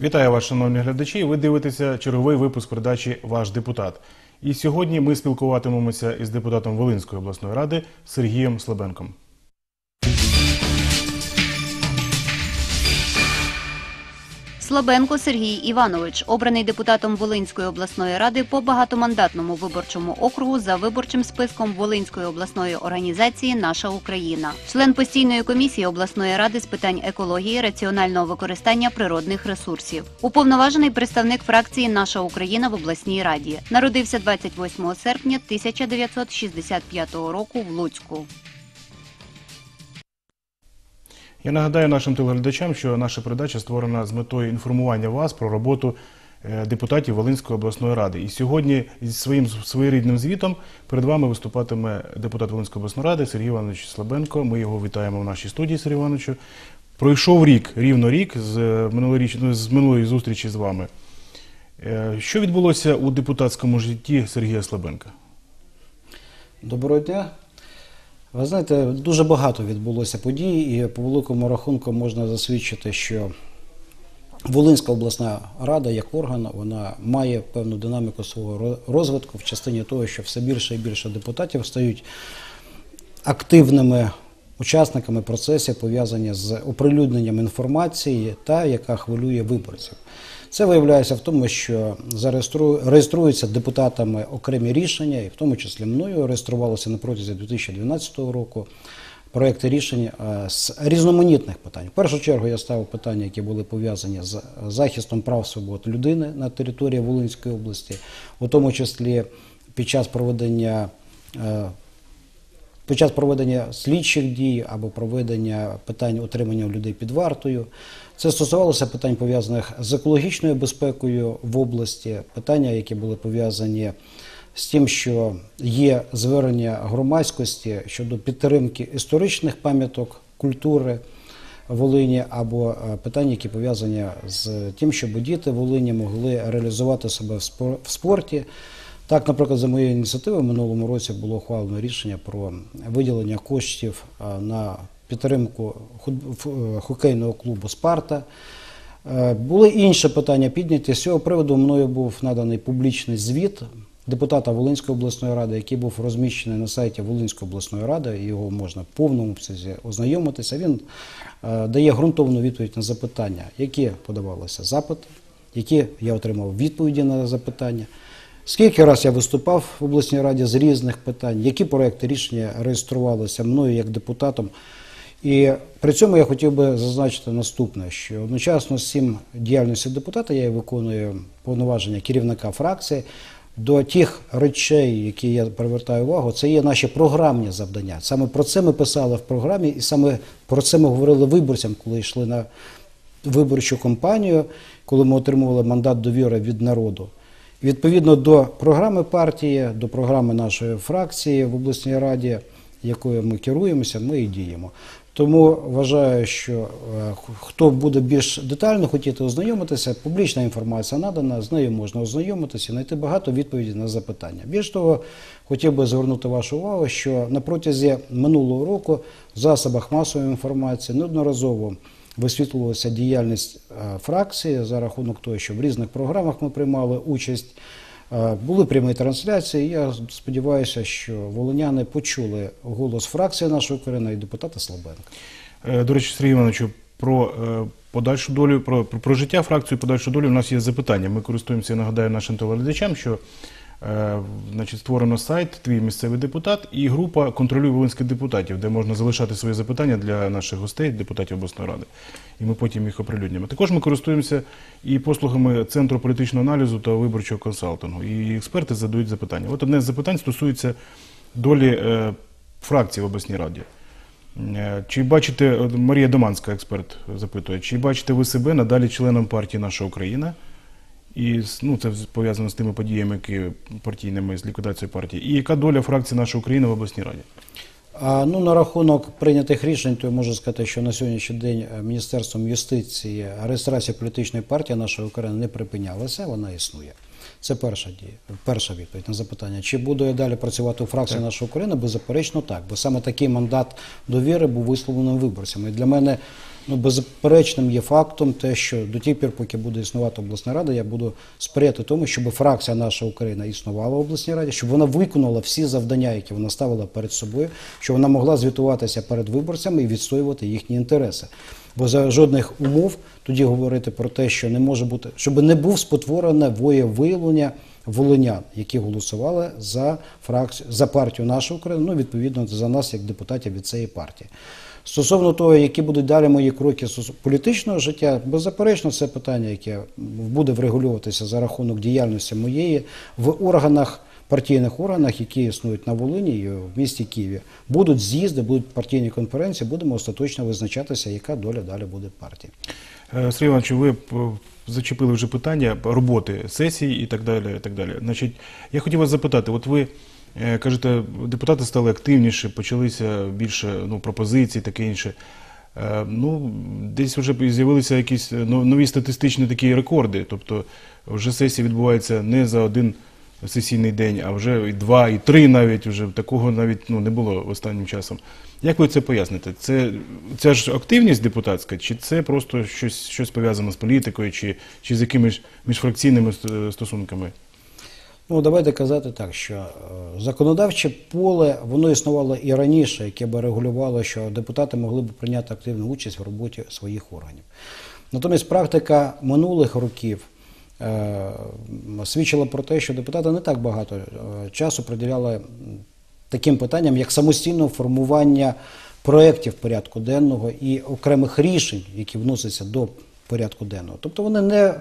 Вітаю вас, шановні глядачі. Ви дивитеся черговий випуск передачі Ваш депутат. І сьогодні ми спілкуватимемося із депутатом Волинської обласної ради Сергієм Слабенком. Слабенко Сергій Іванович, обраний депутатом Волинської обласної ради по багатомандатному виборчому округу за виборчим списком Волинської обласної організації Наша Україна, член постійної комісії обласної ради з питань екології, раціонального використання природних ресурсів, уповноважений представник фракції Наша Україна в обласній раді. Народився 28 серпня 1965 року в Луцьку. Я нагадаю нашим телеглядачам, що наша передача створена з метою інформування вас про роботу е, депутатів Волинської обласної ради. І сьогодні зі своїм своєрідним звітом перед вами виступатиме депутат Волинської обласної ради Сергій Іванович Слабенко. Ми його вітаємо в нашій студії, Сергій Івановичу. Пройшов рік, рівно рік з минулоріч, ну, з минулої зустрічі з вами. Е, Що відбулося у депутатському житті Сергія Слабенка? Доброго дня. Ви знаєте, дуже багато відбулося подій, і по великому рахунку можна засвідчити, що Волинська обласна рада як орган вона має певну динаміку свого розвитку в частині того, що все більше і більше депутатів стають активними учасниками процесів, пов'язані з оприлюдненням інформації та яка хвилює виборців. Це виявляється в тому, що реєструються депутатами окремі рішення, і в тому числі мною реєструвалося на протязі 2012 року проекти рішень е, з різноманітних питань. В першу чергу я ставив питання, які були пов'язані з захистом прав свобод людини на території Волинської області, у тому числі під час проведення. е, під час проведення слідчих дій або проведення питань утримання людей під вартою. Це стосувалося питань пов'язаних з екологічною безпекою в області, питання, які були пов'язані з тим, що є звернення громадськості щодо підтримки історичних пам'яток культури Волині, або е, питання, які пов'язані з тим, щоб діти Волині могли реалізувати себе в спорті. Так, наприклад, за моєю ініціативою минулому році було ухвалено рішення про виділення коштів на підтримку е, хокейного клубу Спарта. Е, Були інші питання підняті. З цього приводу мною був наданий публічний звіт депутата Волинської обласної ради, який був розміщений на сайті Волинської обласної ради. Його можна в повному обсязі ознайомитися. Він е, дає ґрунтовну відповідь на запитання, які подавалися запити, які я отримав відповіді на запитання. Скільки раз я виступав в обласній раді з різних питань, які проекти рішення реєструвалися мною як депутатом. І при цьому я хотів би зазначити наступне, що одночасно з цим діяльністю депутата я виконую повноваження керівника фракції. До тих речей, які я привертаю увагу, це є наші програмні завдання. Саме про це ми писали в програмі, і саме про це ми говорили виборцям, коли йшли на виборчу кампанію, коли ми отримували мандат довіри від народу. Відповідно до програми партії, до програми нашої фракції в обласній раді, якою ми керуємося, ми і діємо. Тому вважаю, що е, хто буде більш детально хотіти ознайомитися, публічна інформація надана, з нею можна ознайомитися і знайти багато відповідей на запитання. Більш того, хотів би звернути вашу увагу, що на протязі минулого року в засобах масової інформації неодноразово висвітлювалася діяльність е, фракції за рахунок того, що в різних програмах ми приймали участь. Е, Були прямі трансляції. Я сподіваюся, що волоняни почули голос фракції нашої Корина і депутата Слабенка. Е, До речі, Сергій Івановичу, про е, подальшу долю, про, про, життя фракції, подальшу долю у нас є запитання. Ми користуємося, я нагадаю нашим телеглядачам, що значить, створено сайт Твій місцевий депутат і група контролює волинських депутатів, де можна залишати свої запитання для наших гостей, депутатів обласної ради. І ми потім їх оприлюднимо. Також ми користуємося і послугами Центру політичного аналізу та виборчого консалтингу. І експерти задають запитання. От одне з запитань стосується долі е, фракції в обласній раді. Е, Чи бачите, Марія Доманська, експерт, запитує, чи бачите ви себе надалі членом партії Наша Україна? І ну, це пов'язано з тими подіями, які партійними з ліквідацією партії. І яка доля фракції Наша Україна в обласній раді? А, ну, на рахунок прийнятих рішень, то я можу сказати, що на сьогоднішній день е, Міністерством юстиції реєстрація політичної партії нашої України не припинялася, вона існує. Це перша дія, перша відповідь на запитання. Чи буду я далі працювати у фракції наша Україна? Беззаперечно так, бо саме такий мандат довіри був висловлений виборцями. І для мене ну, беззаперечним є фактом те, що до тих пір, поки буде існувати обласна рада, я буду сприяти тому, щоб фракція наша Україна існувала в обласній раді, щоб вона виконала всі завдання, які вона ставила перед собою, щоб вона могла звітуватися перед виборцями і відстоювати їхні інтереси. Бо за жодних умов тоді говорити про те, що не може бути, щоб не був спотворене воєвиявлення волинян, які голосували за фракцію за партію наша Україна, ну відповідно за нас, як депутатів від цієї партії. Стосовно того, які будуть далі мої кроки політичного життя, беззаперечно, це питання, яке буде врегулюватися за рахунок діяльності моєї в органах. Партійних органах, які існують на Волині і в місті Києві, будуть з'їзди, будуть партійні конференції, будемо остаточно визначатися, яка доля далі буде партії. Е, Сергій Іванович, ви зачепили вже питання роботи сесії і так далі. І так далі. Значить, я хотів вас запитати, от ви е, кажете, депутати стали активніше, почалися більше ну, пропозицій, таке інше. Е, Ну, десь вже з'явилися якісь е, нові статистичні такі рекорди. Тобто вже сесія відбувається не за один сесійний день, а вже і два, і три навіть вже такого навіть ну, не було останнім часом. Як ви це поясните? Це, це ж активність депутатська, чи це просто щось, щось пов'язане з політикою, чи, чи з якимись міжфракційними стосунками? Ну, давайте казати так, що е, законодавче поле воно існувало і раніше, яке би регулювало, що депутати могли б прийняти активну участь в роботі своїх органів. Натомість практика минулих років е, свідчила про те, що депутати не так багато е, часу приділяли таким питанням, як самостійне формування проєктів порядку денного і окремих рішень, які вносяться до порядку денного. Тобто вони не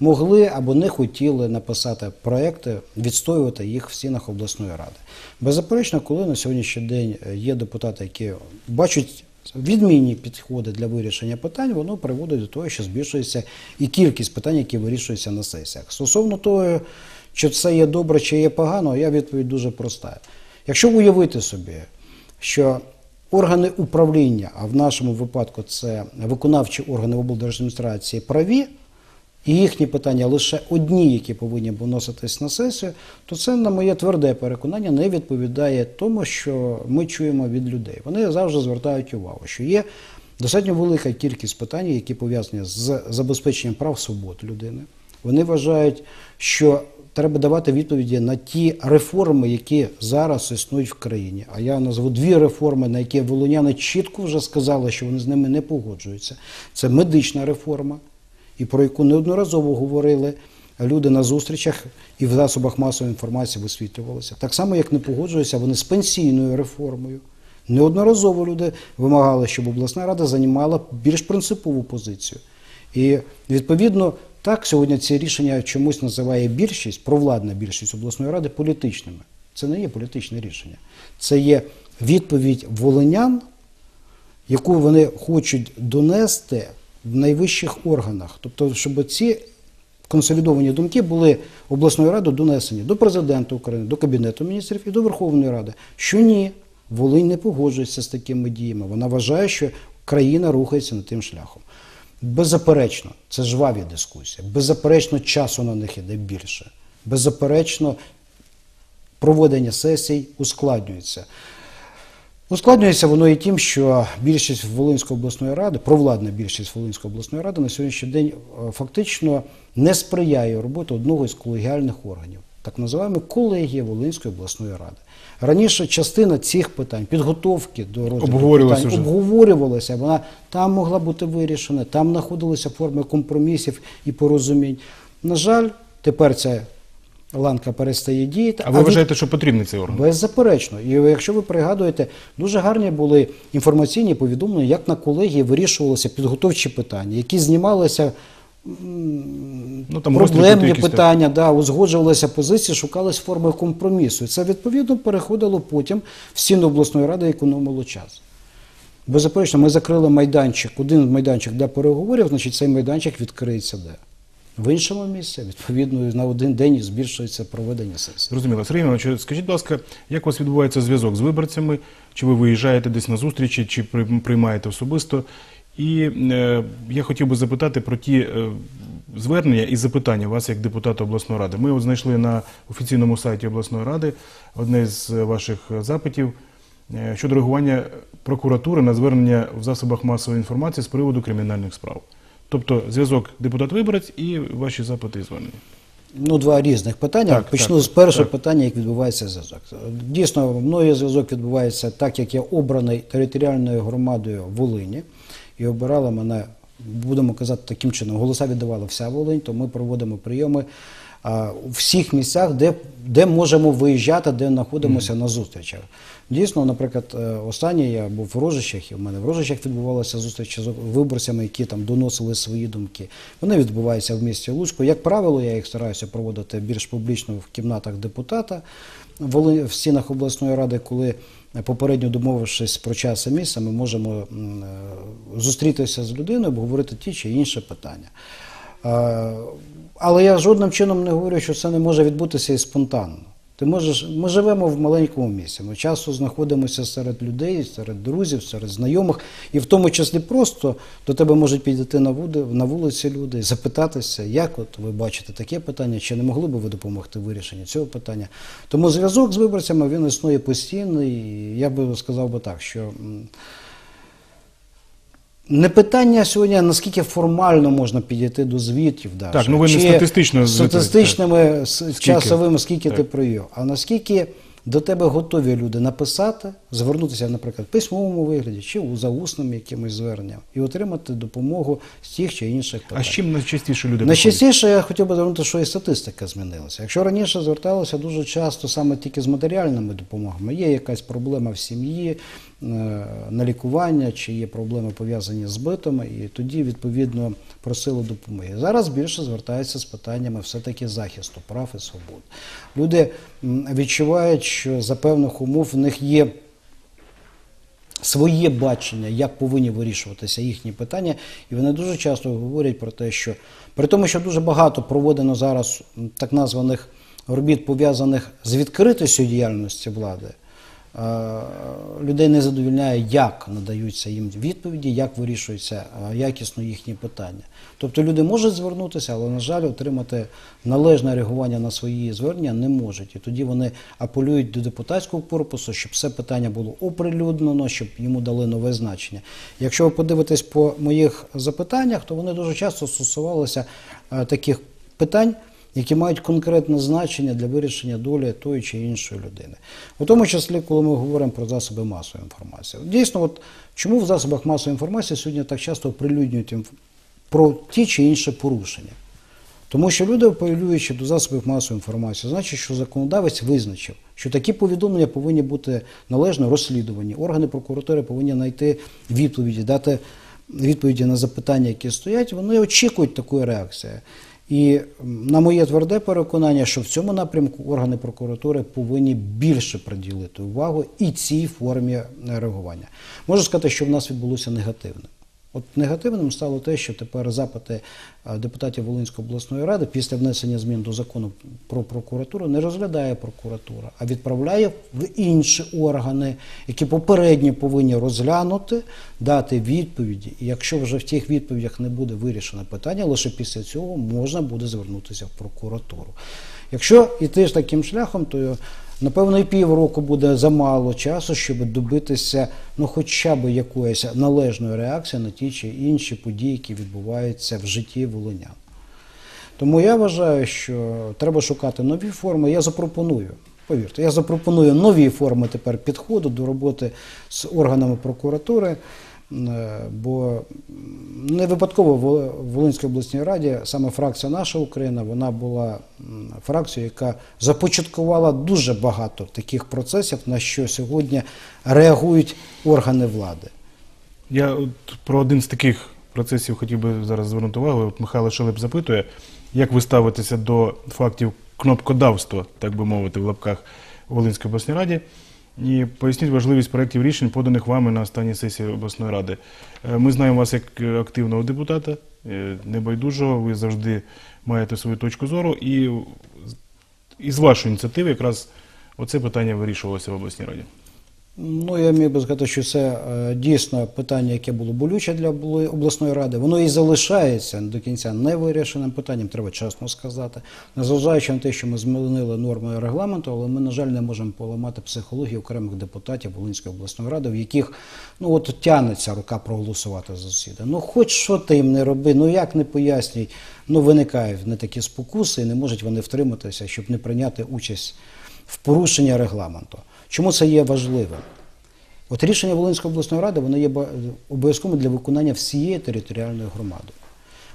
могли або не хотіли написати проекти, відстоювати їх в стінах обласної ради. Беззаперечно, коли на сьогоднішній день е, є депутати, які бачать відмінні підходи для вирішення питань, воно приводить до того, що збільшується і кількість питань, які вирішуються на сесіях. Стосовно того, чи це є добре, чи є погано, я відповідь дуже проста. Якщо уявити собі, що органи управління, а в нашому випадку це виконавчі органи облдержадміністрації праві, і їхні питання лише одні, які повинні виноситись на сесію, то це, на моє тверде переконання, не відповідає тому, що ми чуємо від людей. Вони завжди звертають увагу, що є достатньо велика кількість питань, які пов'язані з забезпеченням прав свобод людини. Вони вважають, що треба давати відповіді на ті реформи, які зараз існують в країні. А я назву дві реформи, на які волоняни чітко вже сказали, що вони з ними не погоджуються. Це медична реформа, і про яку неодноразово говорили люди на зустрічах і в засобах масової інформації висвітлювалося. Так само, як не погоджуються вони з пенсійною реформою. Неодноразово люди вимагали, щоб обласна рада займала більш принципову позицію. І відповідно так сьогодні ці рішення чомусь називає більшість, провладна більшість обласної ради політичними. Це не є політичне рішення. Це є відповідь волинян, яку вони хочуть донести в найвищих органах. Тобто, щоб ці консолідовані думки були обласною радою донесені до президента України, до Кабінету міністрів і до Верховної Ради. Що ні, Волинь не погоджується з такими діями. Вона вважає, що країна рухається не тим шляхом. Беззаперечно, це жваві дискусії. Беззаперечно, часу на них іде більше. Беззаперечно, проведення сесій ускладнюється. Ускладнюється воно і тим, що більшість Волинської обласної ради, провладна більшість Волинської обласної ради на сьогоднішній день е, фактично не сприяє роботі одного із колегіальних органів, так називаємо колегія Волинської обласної ради. Раніше частина цих питань, підготовки до розгляду Обговорювалася питань, вже. обговорювалася, вона там могла бути вирішена, там знаходилися форми компромісів і порозумінь. На жаль, тепер ця ланка перестає діяти. А ви від- вважаєте, що потрібний цей орган? Беззаперечно. І якщо ви пригадуєте, дуже гарні були інформаційні повідомлення, як на колегії вирішувалися підготовчі питання, які знімалися Ну, там проблемні питання, да, узгоджувалися позиції, шукались форми компромісу. І це відповідно переходило потім в стіну обласної ради економило час. Беззаперечно, ми закрили майданчик, один майданчик для переговорів, значить цей майданчик відкриється де? В іншому місці, відповідно, на один день збільшується проведення сесії. Зрозуміло. Сергій Іванович, скажіть, будь ласка, як у вас відбувається зв'язок з виборцями? Чи ви виїжджаєте десь на зустрічі, чи приймаєте особисто? І е, я хотів би запитати про ті е, звернення і запитання вас як депутата обласної ради. Ми от знайшли на офіційному сайті обласної ради одне з ваших запитів е, щодо реагування прокуратури на звернення в засобах масової інформації з приводу кримінальних справ. Тобто зв'язок депутат-виборець і ваші запити і звернення. Ну, два різних питання. Так, Почну так, з першого так. питання, як відбувається зв'язок. Дійсно, мною зв'язок відбувається так, як я обраний територіальною громадою Волині, і обирала мене, будемо казати таким чином, голоса віддавала вся Волинь, то ми проводимо прийоми у всіх місцях, де, де можемо виїжджати, де знаходимося на зустрічах. Дійсно, наприклад, е, останнє я був в Рожищах, і в мене в Рожищах відбувалася зустріч з виборцями, які там доносили свої думки. Вони відбуваються в місті Луцьку. Як правило, я їх стараюся проводити більш публічно в кімнатах депутата в стінах обласної ради, коли попередньо домовившись про час і місце, ми можемо е, зустрітися з людиною, обговорити ті чи інші питання. Е, Але я жодним чином не говорю, що це не може відбутися і спонтанно. Ти можеш, ми живемо в маленькому місці. Ми часто знаходимося серед людей, серед друзів, серед знайомих, і в тому числі просто до тебе можуть підійти на на вулиці люди і запитатися, як от ви бачите таке питання, чи не могли би ви допомогти в вирішенні цього питання. Тому зв'язок з виборцями він існує постійно, і я би сказав би так, що. Не питання сьогодні, наскільки формально можна підійти до звітів, даже, Так, ну ви не статистично звітуєте, статистичними Скільки? часовими, скільки Так. ти провів, а наскільки до тебе готові люди написати, звернутися, наприклад, в письмовому вигляді чи за усним якимось зверненням і отримати допомогу з тих чи інших питань. А з чим найчастіше люди? Найчастіше я хотів би звернути, що і статистика змінилася. Якщо раніше зверталося дуже часто саме тільки з матеріальними допомогами, є якась проблема в сім'ї, на лікування, чи є проблеми пов'язані з битами, і тоді відповідно просили допомоги. Зараз більше звертаються з питаннями все-таки захисту прав і свобод. Люди відчувають, що за певних умов в них є своє бачення, як повинні вирішуватися їхні питання, і вони дуже часто говорять про те, що при тому, що дуже багато проводено зараз так названих робіт, пов'язаних з відкритістю діяльності влади, е, людей не задовільняє, як надаються їм відповіді, як вирішуються е, якісно їхні питання. Тобто люди можуть звернутися, але, на жаль, отримати належне реагування на свої звернення не можуть. І тоді вони апелюють до депутатського корпусу, щоб все питання було оприлюднено, щоб йому дали нове значення. Якщо ви подивитесь по моїх запитаннях, то вони дуже часто стосувалися е, таких питань, які мають конкретне значення для вирішення долі тої чи іншої людини. У тому числі, коли ми говоримо про засоби масової інформації. Дійсно, от чому в засобах масової інформації сьогодні так часто оприлюднюють про ті чи інші порушення? Тому що люди, апелюючи до засобів масової інформації, значить, що законодавець визначив, що такі повідомлення повинні бути належно розслідувані. Органи прокуратури повинні знайти відповіді, дати відповіді на запитання, які стоять. Вони очікують такої реакції. І на моє тверде переконання, що в цьому напрямку органи прокуратури повинні більше приділити увагу і цій формі реагування. Можу сказати, що в нас відбулося негативне. От негативним стало те, що тепер запити е, депутатів Волинської обласної ради після внесення змін до закону про прокуратуру не розглядає прокуратура, а відправляє в інші органи, які попередньо повинні розглянути, дати відповіді. І якщо вже в тих відповідях не буде вирішено питання, лише після цього можна буде звернутися в прокуратуру. Якщо йти ж таким шляхом, то напевно і півроку буде замало часу, щоб добитися ну, хоча б якоїсь належної реакції на ті чи інші події, які відбуваються в житті волинян. Тому я вважаю, що треба шукати нові форми. Я запропоную. Повірте, я запропоную нові форми тепер підходу до роботи з органами прокуратури, бо не випадково в Волинській обласній раді саме фракція Наша Україна вона була фракцією, яка започаткувала дуже багато таких процесів, на що сьогодні реагують органи влади. Я от про один з таких процесів хотів би зараз звернути увагу. От Михайло Шелеп запитує, як ви ставитеся до фактів кнопкодавства, так би мовити, в лапках у Волинській обласній раді. І поясніть важливість проєктів рішень, поданих вами на останній сесії обласної ради. Е, Ми знаємо вас як е, активного депутата, е, небайдужого, ви завжди маєте свою точку зору, і, з вашої ініціативи якраз оце питання вирішувалося в обласній раді. Ну, я міг би сказати, що це е, дійсно питання, яке було болюче для обласної ради. Воно і залишається до кінця невирішеним питанням, треба чесно сказати. Незважаючи на те, що ми змінили норми регламенту, але ми, на жаль, не можемо поламати психологію окремих депутатів Волинської обласної ради, в яких ну от тягнеться рука проголосувати за засідання. Ну, хоч що ти їм не роби, ну як не пояснюй, ну виникають не такі спокуси, і не можуть вони втриматися, щоб не прийняти участь в порушення регламенту. Чому це є важливим? От рішення Волинської обласної ради воно є обов'язковим для виконання всієї територіальної громади.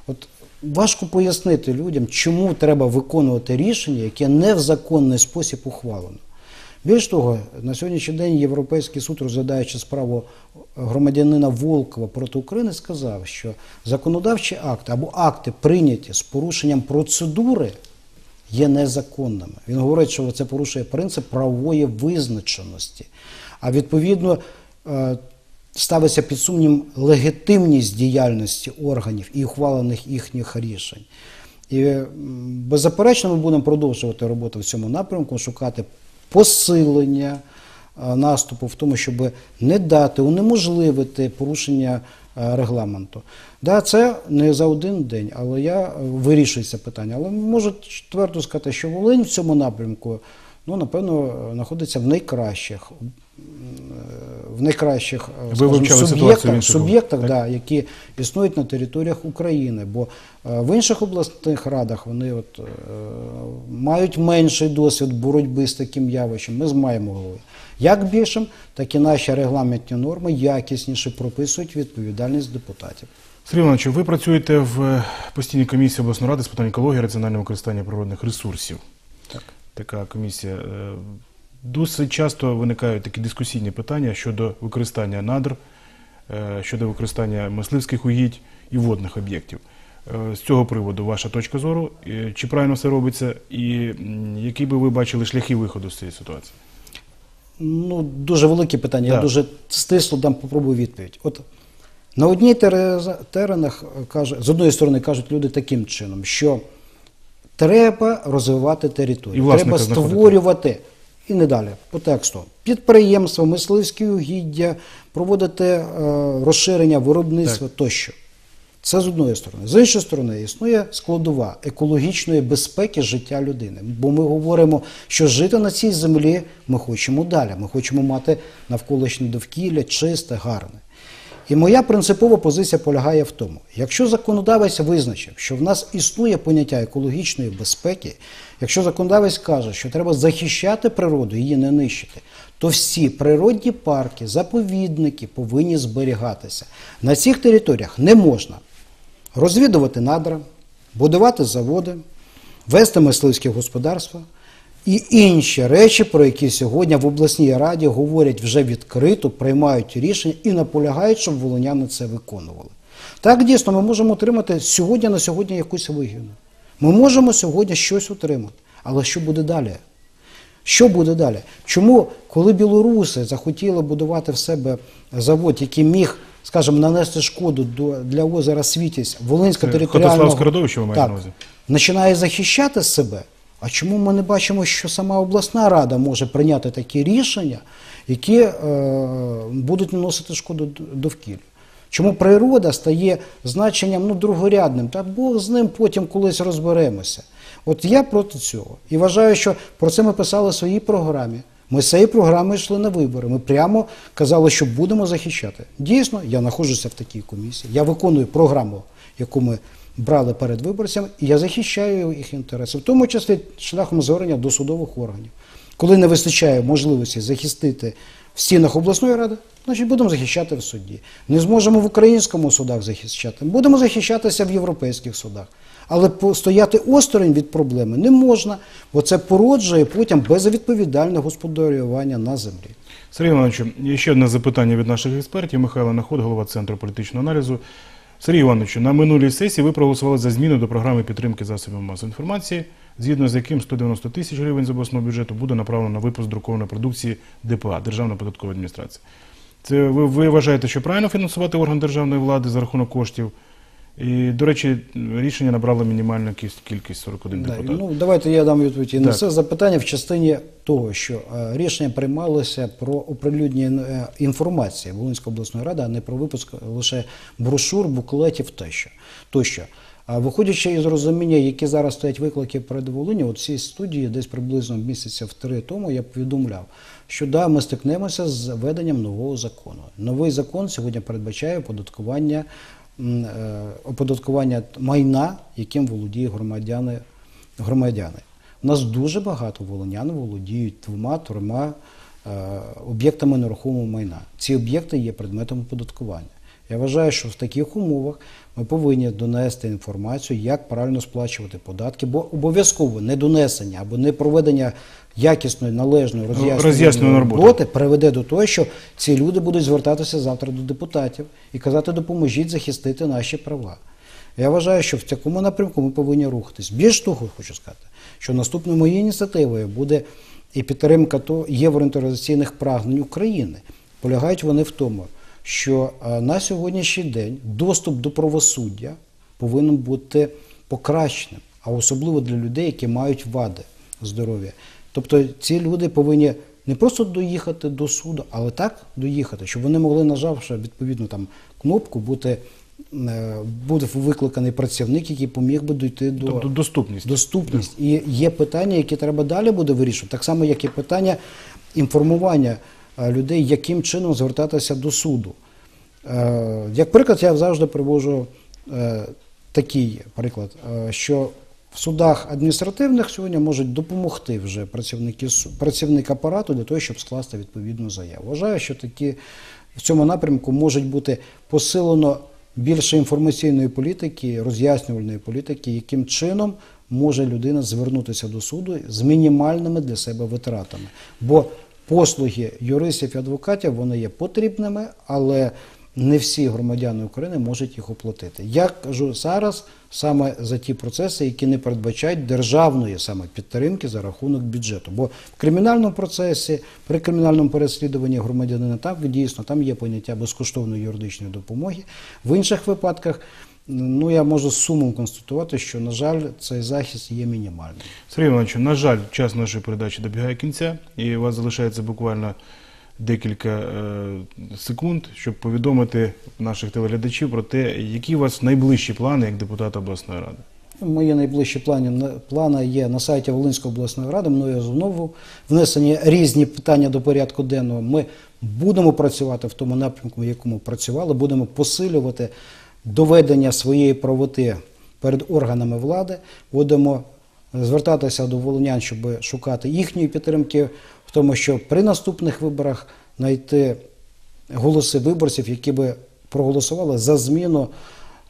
От важко пояснити людям, чому треба виконувати рішення, яке не в законний спосіб ухвалено. Більш того, на сьогоднішній день Європейський суд, розглядаючи справу громадянина Волкова проти України, сказав, що законодавчі акти або акти, прийняті з порушенням процедури, є незаконними. Він говорить, що це порушує принцип правової визначеності. А відповідно е, ставиться під сумнів легітимність діяльності органів і ухвалених їхніх рішень. І беззаперечно ми будемо продовжувати роботу в цьому напрямку, шукати посилення наступу в тому, щоб не дати, унеможливити порушення е, регламенту. Да, це не за один день, але я е, вирішую це питання. Але можу твердо сказати, що Волинь в цьому напрямку, ну напевно, е, знаходиться в найкращих. е, В найкращих е, суб'єктах, суб'єктах да, які існують на територіях України. Бо е, в інших обласних радах вони от, е, мають менший досвід боротьби з таким явищем. Ми маємо голови. Як більшим, так і наші регламентні норми якісніше прописують відповідальність депутатів. Сергій Іванович, ви працюєте в е, постійній комісії обласної ради з питань екології, раціонального використання природних ресурсів. Так. Така комісія. Е, Досить часто виникають такі дискусійні питання щодо використання надр, е, щодо використання мисливських угідь і водних об'єктів. З цього приводу ваша точка зору, чи правильно все робиться, і які би ви бачили шляхи виходу з цієї ситуації? Ну, дуже велике питання. Да. Я дуже стисло дам попробую відповідь. От на одній теренах каже, з одної сторони кажуть люди таким чином, що треба розвивати територію, треба знаходити. створювати. І не далі, по тексту. Підприємства, мисливські угіддя, проводити е, розширення виробництва тощо. Це з одної сторони. З іншої сторони, існує складова екологічної безпеки життя людини. Бо ми говоримо, що жити на цій землі ми хочемо далі. Ми хочемо мати навколишнє довкілля чисте, гарне. І моя принципова позиція полягає в тому, якщо законодавець визначив, що в нас існує поняття екологічної безпеки, якщо законодавець каже, що треба захищати природу, її не нищити, то всі природні парки, заповідники повинні зберігатися. На цих територіях не можна розвідувати надра, будувати заводи, вести мисливське господарство і інші речі, про які сьогодні в обласній раді говорять вже відкрито, приймають рішення і наполягають, щоб волоняни це виконували. Так дійсно ми можемо отримати сьогодні на сьогодні якусь вигоду. Ми можемо сьогодні щось отримати. Але що буде далі? Що буде далі? Чому, коли білоруси захотіли будувати в себе завод, який міг, скажімо, нанести шкоду до, для озера Світязь, Волинська Хотославське родовище ви маєте на увазі? починає захищати себе? А чому ми не бачимо, що сама обласна рада може прийняти такі рішення, які е, будуть наносити шкоду довкіллю? Чому природа стає значенням ну, другорядним? Та Бог з ним потім колись розберемося. От я проти цього. І вважаю, що про це ми писали в своїй програмі. Ми з цієї програми йшли на вибори. Ми прямо казали, що будемо захищати. Дійсно, я знаходжуся в такій комісії. Я виконую програму, яку ми брали перед виборцями, і я захищаю їх інтереси, в тому числі шляхом звернення до судових органів. Коли не вистачає можливості захистити в стінах обласної ради, значить будемо захищати в суді. Не зможемо в українському судах захищати, будемо захищатися в європейських судах. Але стояти осторонь від проблеми не можна, бо це породжує потім безвідповідальне господарювання на землі. Сергій Іванович, ще одне запитання від наших експертів. Михайло Наход, голова Центру політичного аналізу. Сергій Іванович, на минулій сесії ви проголосували за зміну до програми підтримки засобів масової інформації, згідно з яким 190 тисяч гривень з обласного бюджету буде направлено на випуск друкованої продукції ДПА Державна податкова адміністрація. Це ви, ви вважаєте, що правильно фінансувати орган державної влади за рахунок коштів І, до речі, рішення набрало мінімальну кількість- кількість 41 Да, депутат. ну, давайте я дам відповідь і на це запитання в частині того, що е, рішення приймалося про оприлюднення е, інформації Волинської обласної ради, а не про випуск лише брошур, буклетів тощо. тощо. А виходячи із розуміння, які зараз стоять виклики перед Волині, от цій студії десь приблизно місяця в три тому я повідомляв, що да, ми стикнемося з введенням нового закону. Новий закон сьогодні передбачає оподаткування, оподаткування майна, яким володіють громадяни громадяни. У нас дуже багато волонян володіють двома, трьома е, об'єктами нерухомого майна. Ці об'єкти є предметом оподаткування. Я вважаю, що в таких умовах ми повинні донести інформацію, як правильно сплачувати податки, бо обов'язково недонесення або непроведення якісної, належної роз'яснювальної роз'яснювальної роботи. роботи приведе до того, що ці люди будуть звертатися завтра до депутатів і казати, допоможіть захистити наші права. Я вважаю, що в такому напрямку ми повинні рухатись. Більш того, хочу сказати, що наступною моєю ініціативою буде і підтримка євроінтеграційних прагнень України. Полягають вони в тому, що е, на сьогоднішній день доступ до правосуддя повинен бути покращеним, а особливо для людей, які мають вади здоров'я. Тобто ці люди повинні не просто доїхати до суду, але так доїхати, щоб вони могли, нажавши відповідну там кнопку, бути, е, буде викликаний працівник, який поміг би дійти до Тобто доступність. доступність. І є питання, які треба далі буде вирішувати. Так само, як і питання інформування людей, яким чином звертатися до суду. Е, Як приклад, я завжди привожу е, такий приклад, е, що в судах адміністративних сьогодні можуть допомогти вже працівники працівник апарату для того, щоб скласти відповідну заяву. Вважаю, що такі в цьому напрямку можуть бути посилено більше інформаційної політики, роз'яснювальної політики, яким чином може людина звернутися до суду з мінімальними для себе витратами. Бо послуги юристів і адвокатів вони є потрібними, але не всі громадяни України можуть їх оплатити. Я кажу зараз саме за ті процеси, які не передбачають державної саме підтримки за рахунок бюджету. Бо в кримінальному процесі, при кримінальному переслідуванні громадянина так дійсно там є поняття безкоштовної юридичної допомоги. В інших випадках, ну я можу з сумом констатувати, що на жаль, цей захист є мінімальним. Сергій Іванович, на жаль, час нашої передачі добігає кінця, і у вас залишається буквально декілька е, секунд, щоб повідомити наших телеглядачів про те, які у вас найближчі плани як депутата обласної ради. Мої найближчі плани, плани є на сайті Волинської обласної ради. Мною знову внесені різні питання до порядку денного. Ми будемо працювати в тому напрямку, в якому працювали, будемо посилювати доведення своєї правоти перед органами влади, будемо звертатися до волинян, щоб шукати їхньої підтримки в тому, що при наступних виборах знайти голоси виборців, які би проголосували за зміну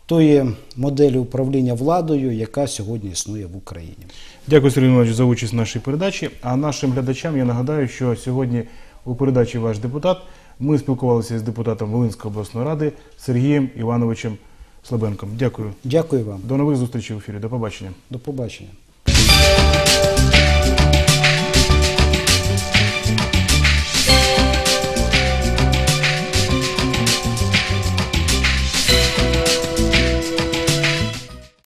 тої моделі управління владою, яка сьогодні існує в Україні. Дякую, Сергій Іванович, за участь в нашій передачі. А нашим глядачам я нагадаю, що сьогодні у передачі ваш депутат ми спілкувалися з депутатом Волинської обласної ради Сергієм Івановичем Слабенком. Дякую. Дякую вам. До нових зустрічей в ефірі. До побачення. До побачення.